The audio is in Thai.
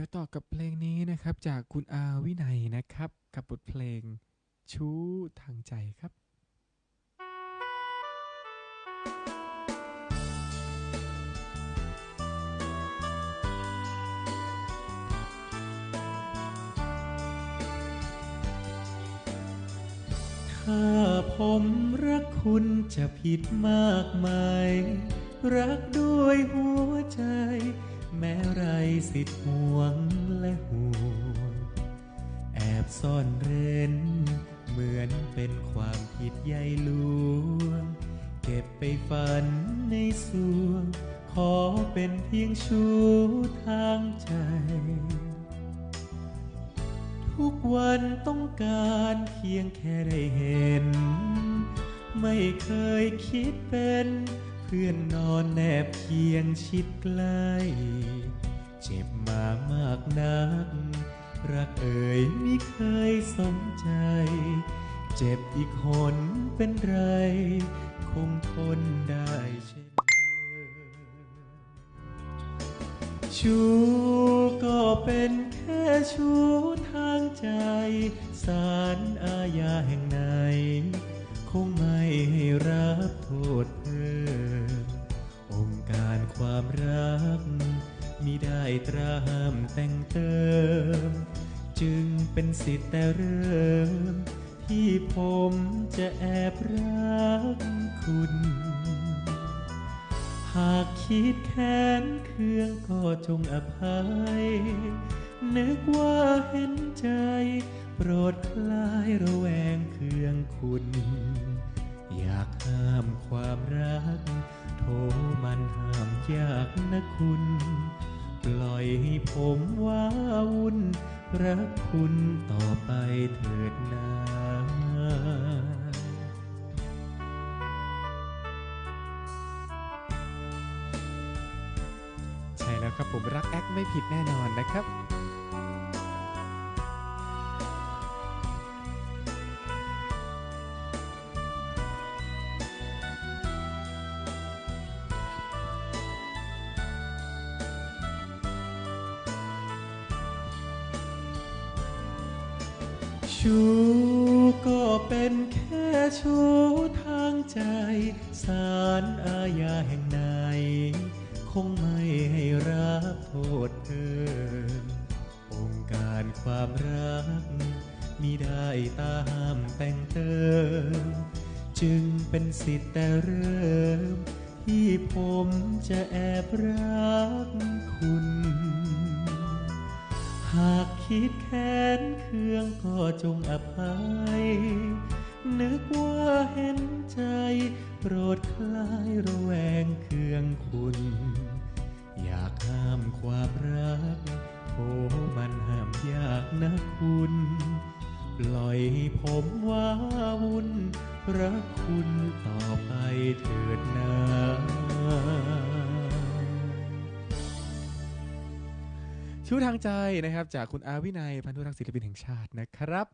ดี๋ยวต่อกับเพลงนี้นะครับ จากคุณอาวินัยนะครับ กับบทเพลงชู้ทางใจครับถ้าผมรักคุณจะผิดมากมาย รักด้วยหัวใจ แม้ไรสิทธิ์ห่วงและห่วง แอบซ่อนเร้น เหมือนเป็นความผิดใหญ่หลวง เก็บไปฝันในสวง ขอเป็นเพียงชูทางใจ ทุกวันต้องการเพียงแค่ได้เห็น ไม่เคยคิดเป็น พื่อนนอนแนบเคียงชิดใกล้เจ็บมามากนัก รักเอ่ยไม่เคยสนใจ เจ็บอีกหนเป็นไร คงทนได้เช่นเธอชู้ก็เป็นแค่ชู้ทางใจ สารอาญาแห่งไหน คงไม่ให้รับโทษเพิ่มอ ความรักมิได้ตรามแต่งเติม จึงเป็นสิทธิ์แต่เริ่ม ที่ผมจะแอบรักคุณ หากคิดแค้นเครื่องก็จงอภัย นึกว่าเห็นใจ โปรดคลายระแวงเคืองคุณ อยากห้ามความรัก มันห้ามยากนะคุณ ปล่อยให้ผมว้าวุ่น รักคุณต่อไปเถิดนาใช่แล้วครับผมรักแอคไม่ผิดแน่นอนนะครับ ชูก็เป็นแค่ชูทางใจสารอาญาแห่งไหน คงไม่ให้รับโทษเพิ่มองค์การความรักมิได้ตามแต่งเติม จึงเป็นสิทธิ์แต่เริ่ม ที่ผมจะแอบรักคุณ หากคิดแค้นเคืองก็จงอภัย นึกว่าเห็นใจ โปรดคลายระแวงเคืองคุณ อยากห้ามความรักโอ้มันห้ามยากนะคุณ ปล่อยให้ผมว้าวุ่น รักคุณต่อไปเถิดนา ชู้ทางใจนะครับ จากคุณอาวินัยพันธุรักษ์ศิลปินแห่งชาตินะครับ